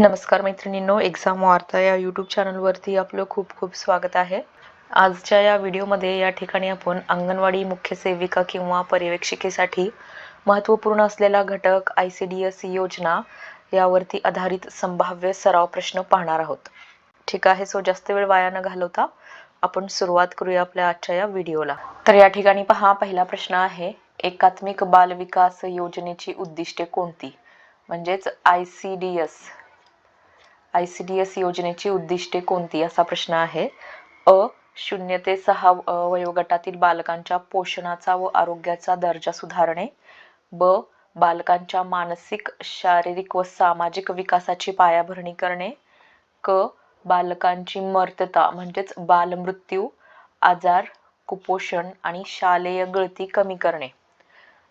नमस्कार मैत्रिणींनो एक्झाम वार्ता या यूट्यूब चॅनलवरती आपलं खूप खूप स्वागत आहे. आजच्या या व्हिडिओमध्ये या ठिकाणी आपण अंगणवाडी मुख्य सेविका किंवा पर्यवेक्षिकेसाठी महत्त्वपूर्ण असलेला घटक आय सी डी एस योजना यावरती आधारित संभाव्य सराव प्रश्न पाहणार आहोत. ठीक आहे सो जास्त वेळ वाया न घालवता आपण सुरुवात करूया आपल्या आजच्या या व्हिडिओला तर या ठिकाणी पहा पहिला प्रश्न आहे एकात्मिक बाल विकास योजनेची उद्दिष्टे कोणती? म्हणजेच I C D S I C D S योजनेची उद्दिष्टे कोणती असा प्रश्न आहे? अ शून्य ते सहा वयोगटातील बालकांच्या पोषणाचा व आरोग्याचा दर्जा सुधारणे. ब बालकांच्या मानसिक शारीरिक व सामाजिक विकासाची पायाभरणी करणे. क बालकांची मर्तता म्हणजेच बालमृत्यू आजार कुपोषण आणि शालेय गळती कमी करणे.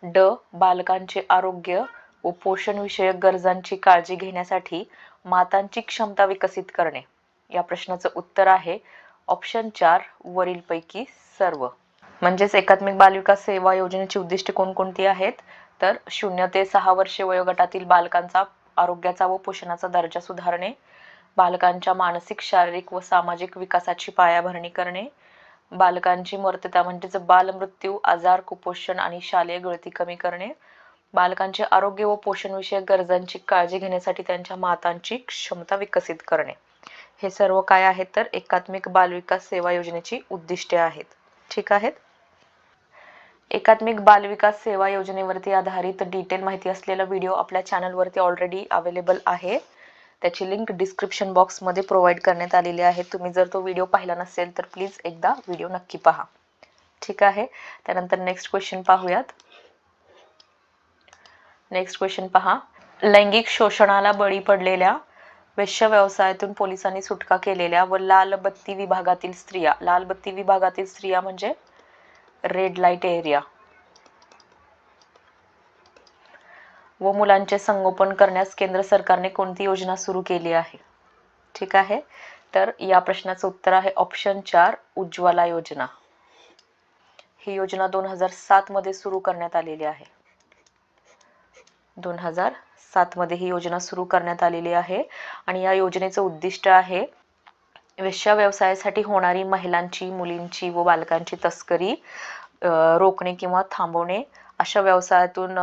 ड बालकांचे आरोग्य व पोषणविषयक गरजांची काळजी घेण्यासाठी मातांची क्षमता विकसित करणे. या प्रश्नाचं उत्तर आहे ऑप्शन चार वरीलपैकी सर्व. म्हणजेच एकात्मिक बालविकास सेवा योजनेची उद्दिष्टे कोणकोणती आहेत? तर शून्य ते सहा वर्षे वयोगटातील बालकांचा आरोग्याचा व पोषणाचा दर्जा सुधारणे. बालकांच्या मानसिक शारीरिक व सामाजिक विकासाची पायाभरणी करणे. बालकांची मर्तता म्हणजेच बालमृत्यू आजार कुपोषण आणि शालेय गळती कमी करणे. बालकांचे आरोग्य व पोषणविषयक गरजांची काळजी घेण्यासाठी त्यांच्या मातांची क्षमता विकसित करणे. हे सर्व काय आहे तर एकात्मिक बालविकास सेवा योजनेची उद्दिष्टे आहेत. ठीक आहेत? एकात्मिक बालविकास सेवा योजनेवरती आधारित डिटेल माहिती असलेला व्हिडिओ आपल्या चॅनलवरती ऑलरेडी अवेलेबल आहे. त्याची लिंक डिस्क्रिप्शन बॉक्समध्ये प्रोव्हाइड करण्यात आलेली आहे. तुम्ही जर तो व्हिडिओ पाहिला नसेल तर प्लीज एकदा व्हिडिओ नक्की पहा. ठीक आहे? त्यानंतर नेक्स्ट क्वेश्चन पाहूयात. नेक्स्ट क्वेश्चन पहा. लैंगिक शोषणाला बळी पडलेल्या वेश्य व्यवसायातून पोलिसांनी सुटका केलेल्या व लाल बत्ती विभागातील स्त्रिया. लाल बत्ती विभागातील स्त्रिया म्हणजे रेड लाइट एरिया व मुलांचे संगोपन करण्यास केंद्र सरकारने कोणती योजना सुरू केली आहे? ठीक आहे. तर या प्रश्नाचं उत्तर आहे ऑप्शन चार उज्ज्वला योजना. ही योजना दोन हजार सात मध्ये सुरू करण्यात आलेली आहे. दोन हजार सातमध्ये ही योजना सुरू करण्यात आलेली आहे. आणि या योजनेचं उद्दिष्ट आहे वेश्या व्यवसायासाठी होणारी महिलांची मुलींची व बालकांची तस्करी रोखणे किंवा थांबवणे अशा व्यवसायातून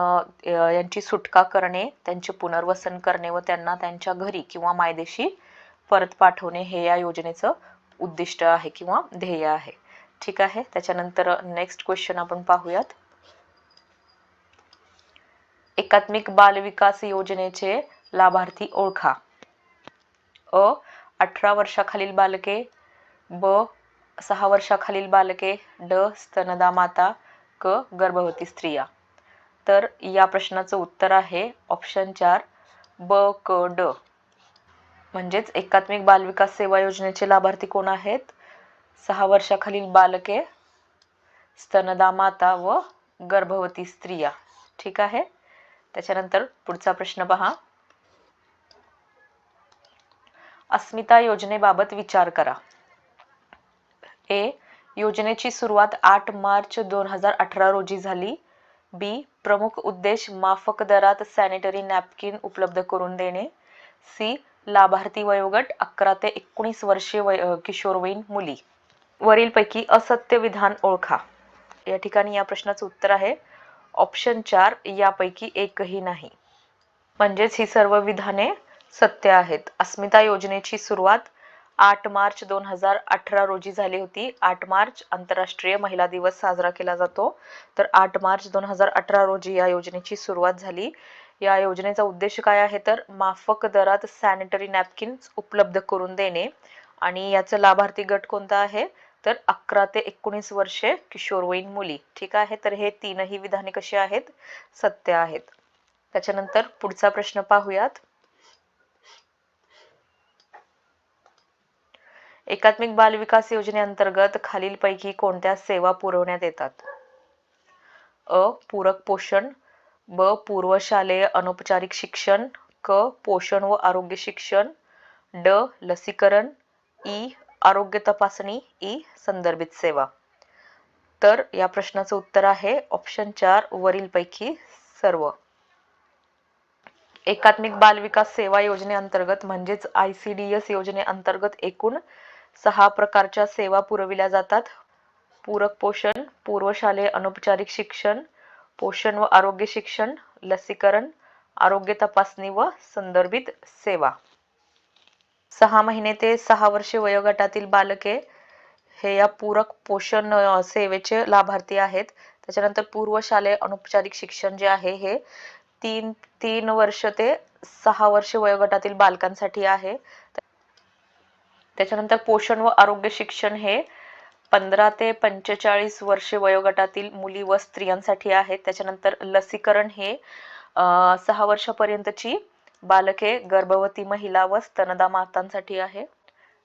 यांची सुटका करणे त्यांचे पुनर्वसन करणे व त्यांना त्यांच्या घरी किंवा मायदेशी परत पाठवणे हे या योजनेचं उद्दिष्ट आहे किंवा ध्येय आहे. ठीक आहे? त्याच्यानंतर नेक्स्ट क्वेश्चन आपण पाहूयात. एकात्मिक बाल विकास योजनेचे लाभार्थी ओळखा. अ अठरा वर्षाखालील बालके ब सहा वर्षाखालील बालके ड स्तनदा माता क गर्भवती स्त्रिया. तर या प्रश्नाचं उत्तर आहे ऑप्शन चार ब क ड. म्हणजेच एकात्मिक बालविकास सेवा योजनेचे लाभार्थी कोण आहेत? सहा वर्षाखालील बालके स्तनदा माता व गर्भवती स्त्रिया. ठीक आहे? त्याच्यानंतर पुढचा प्रश्न पहा. अस्मिता योजनेबाबत विचार करा. ए योजनेची सुरुवात आठ मार्च दोन हजार अठरा रोजी झाली. बी प्रमुख उद्देश माफक दरात सॅनिटरी नॅपकिन उपलब्ध करून देणे. सी लाभार्थी वयोगट अकरा ते एकोणीस वर्षे वय किशोरवयीन मुली. वरीलपैकी असत्य विधान ओळखा. या ठिकाणी या प्रश्नाचं उत्तर आहे. ऑप्शन चार यापैकी एकही नाही. म्हणजेच ही सर्व विधाने सत्य आहेत. अस्मिता योजनेची सुरुवात आठ मार्च दोन हजार अठरा रोजी झाली होती. आठ मार्च आंतरराष्ट्रीय महिला दिवस साजरा केला जातो. तर आठ मार्च दोन हजार अठरा रोजी या योजनेची सुरुवात झाली. या योजनेचा उद्देश काय आहे? तर माफक दरात सॅनिटरी नॅपकिन्स उपलब्ध करून देणे. आणि याचा लाभार्थी गट कोणता आहे? तर अकरा ते एकोणीस वर्षे किशोरवयीन मुली. ठीक आहे? तर हे तीनही विधाने कशी आहेत? सत्य आहेत. त्याच्यानंतर पुढचा प्रश्न पाहूयात. एकात्मिक बाल विकास योजनेअंतर्गत खालीलपैकी कोणत्या सेवा पुरवण्यात येतात? अ. पूरक पोषण ब. पूर्वशालेय अनौपचारिक शिक्षण क. पोषण व आरोग्य शिक्षण ड. लसीकरण ई. आरोग्य तपासणी ई संदर्भित सेवा. तर या प्रश्नाचं उत्तर आहे ऑप्शन चार वरीलपैकी सर्व. एकात्मिक बाल विकास सेवा योजनेअंतर्गत म्हणजेच आय सी डी एस योजनेअंतर्गत एकूण सहा प्रकारच्या सेवा पुरविल्या जातात. पूरक पोषण पूर्वशालेय अनौपचारिक शिक्षण पोषण व आरोग्य शिक्षण लसीकरण आरोग्य तपासणी व संदर्भित सेवा. सहा महिने ते सहा वर्षे वयोगटातील बालके हे या पूरक पोषण सेवेचे लाभार्थी आहेत. त्याच्यानंतर पूर्व शालेय अनौपचारिक शिक्षण जे आहे हे तीन तीन वर्ष ते सहा वर्ष वयोगटातील बालकांसाठी आहे. त्याच्यानंतर पोषण व आरोग्य शिक्षण हे पंधरा ते पंचेचाळीस वर्षे वयोगटातील मुली व स्त्रियांसाठी आहे. त्याच्यानंतर लसीकरण हे सहा वर्षापर्यंतची बालके गर्भवती महिला व स्तनदा मातांसाठी आहे.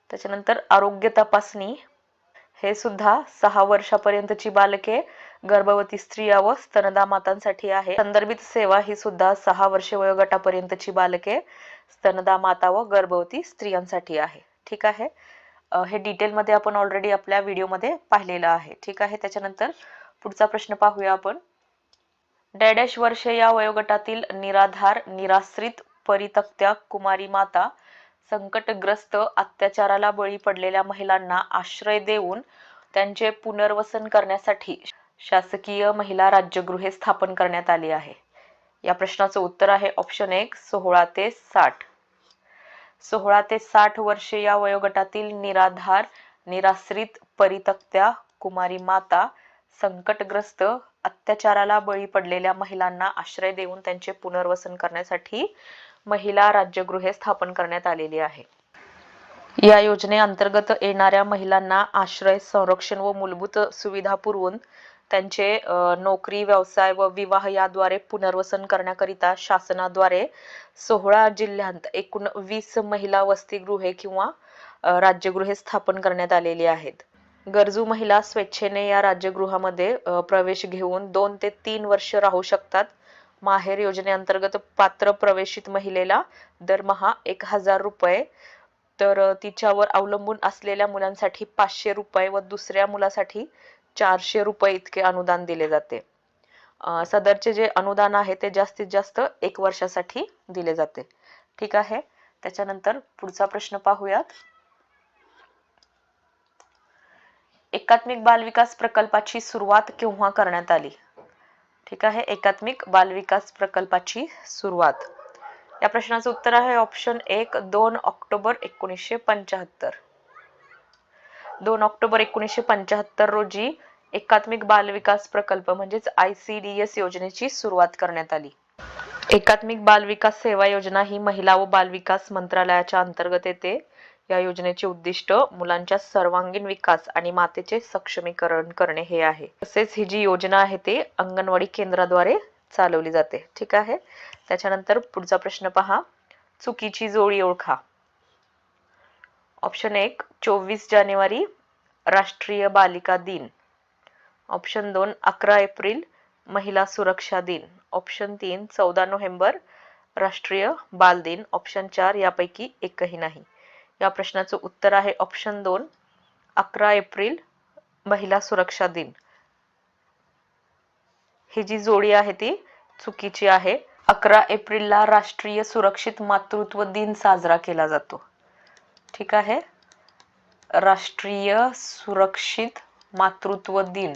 त्याच्यानंतर आरोग्य तपासणी हे सुद्धा सहा वर्षापर्यंतची बालके गर्भवती स्त्रिया व स्तनदा मातांसाठी आहे. संदर्भित सेवा ही सुद्धा सहा वर्षे वयोगटापर्यंतची बालके स्तनदा माता व गर्भवती स्त्रियांसाठी आहे. ठीक आहे? हे डिटेलमध्ये आपण ऑलरेडी आपल्या व्हिडिओमध्ये पाहिलेलं आहे. ठीक आहे? त्याच्यानंतर पुढचा प्रश्न पाहूया आपण. डॅडॅश वर्षे या वयोगटातील निराधार निराश्रित परितक्त्या कुमारी माता संकटग्रस्त अत्याचाराला बळी पडलेल्या महिलांना आश्रय देऊन त्यांचे पुनर्वसन करण्यासाठी शासकीय महिला राज्यगृहे स्थापन करण्यात आली आहे. या प्रश्नाचं उत्तर आहे ऑप्शन एक सोहळा ते साठ. सोहळा ते साठ वर्षे या वयोगटातील निराधार निराश्रित परितक्त्या कुमारी माता संकटग्रस्त अत्याचाराला बळी पडलेल्या महिलांना आश्रय देऊन त्यांचे पुनर्वसन करण्यासाठी महिला राज्यगृहे स्थापन करण्यात आलेली आहे. या योजनेअंतर्गत येणाऱ्या महिलांना आश्रय संरक्षण व मूलभूत सुविधा पुरवून त्यांचे नोकरी व्यवसाय व विवाह याद्वारे पुनर्वसन करण्याकरिता शासनाद्वारे सोहळा जिल्ह्यांत एकूण वीस महिला वसतिगृहे किंवा राज्यगृहे स्थापन करण्यात आलेली आहेत. गरजू महिला स्वेच्छेने या राज्यगृहामध्ये प्रवेश घेऊन दोन ते तीन वर्ष राहू शकतात. माहेर योजनेअंतर्गत पात्र प्रवेशित महिलेला दरमहा एक हजार रुपये. तर तिच्यावर अवलंबून असलेल्या मुलांसाठी पाचशे रुपये व दुसऱ्या मुलासाठी चारशे रुपये इतके अनुदान दिले जाते. सदरचे जे अनुदान आहे ते जास्तीत जास्त एक वर्षासाठी दिले जाते. ठीक आहे? त्याच्यानंतर पुढचा प्रश्न पाहूयात. एकात्मिक बालविकास प्रकल्पाची सुरुवात केव्हा करण्यात आली? ठीक आहे एकात्मिक बालविकास प्रकल्पाची सुरुवात. या प्रश्नाचं उत्तर आहे ऑप्शन एक दोन ऑक्टोबर एकोणीसशे पंचाहत्तर दोन ऑक्टोबर एकोणीसशे पंचाहत्तर रोजी एकात्मिक बालविकास प्रकल्प म्हणजेच आय सी डी एस योजनेची सुरुवात करण्यात आली. एकात्मिक बालविकास सेवा योजना ही महिला व बालविकास मंत्रालयाच्या अंतर्गत येते. या योजनेचे उद्दिष्ट मुलांच्या सर्वांगीण विकास आणि मातेचे सक्षमीकरण करणे हे आहे. तसेच ही जी योजना आहे ती अंगणवाडी केंद्राद्वारे चालवली जाते. ठीक आहे? त्याच्यानंतर पुढचा प्रश्न पहा. चुकीची जोडी ओळखा. ऑप्शन एक चोवीस जानेवारी राष्ट्रीय बालिका दिन. ऑप्शन दोन अकरा एप्रिल महिला सुरक्षा दिन. ऑप्शन तीन चौदा नोव्हेंबर राष्ट्रीय बाल दिन. ऑप्शन चार यापैकी एकही नाही. या प्रश्नाचं उत्तर आहे ऑप्शन दोन अकरा एप्रिल महिला सुरक्षा दिन. ही जी जोडी आहे ती चुकीची आहे. अकरा एप्रिलला राष्ट्रीय सुरक्षित मातृत्व दिन साजरा केला जातो. ठीक आहे? राष्ट्रीय सुरक्षित मातृत्व दिन.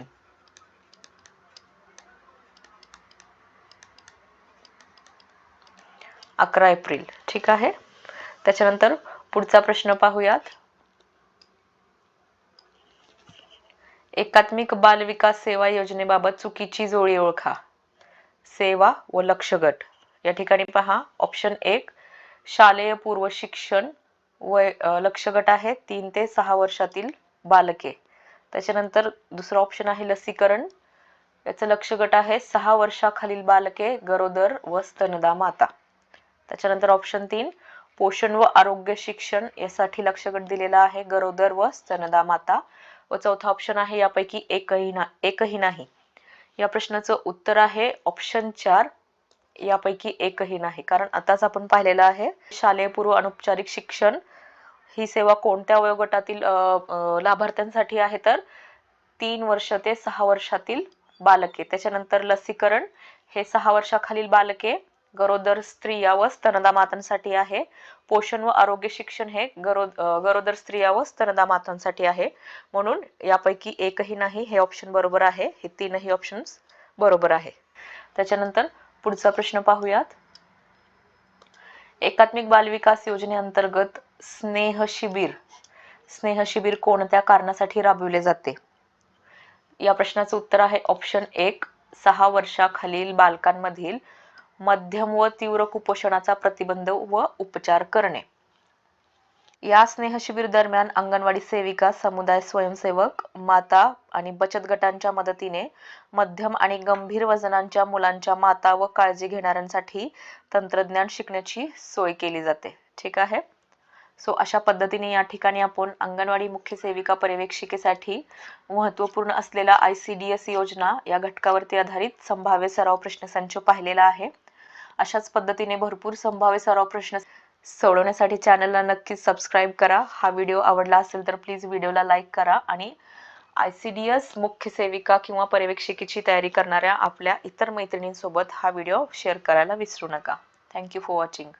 अकरा एप्रिल. ठीक आहे? त्याच्यानंतर पुढचा प्रश्न पाहूयात. एकात्मिक बाल विकास सेवा योजनेबाबत चुकीची जोडी ओळखा. सेवा व लक्ष गट. या ठिकाणी पहा ऑप्शन एक शालेय पूर्व शिक्षण वय अ, लक्ष गट आहे तीन ते सहा वर्षातील बालके. त्याच्यानंतर दुसरं ऑप्शन आहे लसीकरण. याचं लक्ष गट आहे सहा वर्षाखालील बालके गरोदर व स्तनदा माता. त्याच्यानंतर ऑप्शन तीन पोषण व आरोग्य शिक्षण यासाठी लक्षगट दिलेला आहे. गरोदर व स्तनदा माता. व चौथा ऑप्शन आहे यापैकी एकही ना एकही नाही. या प्रश्नाचं उत्तर आहे ऑप्शन चार. यापैकी एकही नाही. कारण आताच आपण पाहिलेलं आहे शालेय पूर्व अनौपचारिक शिक्षण ही सेवा कोणत्या वयोगटातील लाभार्थ्यांसाठी आहे तर तीन वर्ष ते सहा वर्षातील बालके. त्याच्यानंतर लसीकरण हे सहा वर्षाखालील बालके. गरोदर स्त्रिया व स्तनदा मातांसाठी आहे. पोषण व आरोग्य शिक्षण हे गरो गरोदर स्त्रिया व स्तनदा मातांसाठी आहे. म्हणून यापैकी एकही नाही हे ऑप्शन बरोबर आहे. हे तीनही ऑप्शन्स बरोबर आहे. त्याच्यानंतर पुढचा प्रश्न पाहूयात. एकात्मिक बालविकास योजनेअंतर्गत स्नेह शिबिर. स्नेह शिबिर कोणत्या कारणासाठी राबविले जाते? या प्रश्नाचं उत्तर आहे ऑप्शन एक सहा वर्षाखालील बालकांमधील मध्यम व तीव्र कुपोषणाचा प्रतिबंध व उपचार करणे. या स्नेह शिबिर दरम्यान अंगणवाडी सेविका समुदाय स्वयंसेवक माता आणि बचत गटांच्या मदतीने मध्यम आणि गंभीर वजनांच्या मुलांच्या माता व काळजी घेणाऱ्यांसाठी तंत्रज्ञान शिकण्याची सोय केली जाते. ठीक आहे? सो अशा पद्धतीने या ठिकाणी आपण अंगणवाडी मुख्य सेविका पर्यवेक्षिकेसाठी महत्त्वपूर्ण असलेला आय सी डी एस योजना या घटकावरती आधारित संभाव्य सराव प्रश्नसंच पाहिलेला आहे. अशाच पद्धतीने भरपूर संभाव्य सराव प्रश्न सोडवण्यासाठी चॅनलला नक्कीच सबस्क्राईब करा. हा व्हिडिओ आवडला असेल तर प्लीज व्हिडिओला लाईक करा आणि आय सी डी एस मुख्य सेविका किंवा पर्यवेक्षिकेची तयारी करणाऱ्या आपल्या इतर मैत्रिणींसोबत हा व्हिडिओ शेअर करायला विसरू नका. Thank you for watching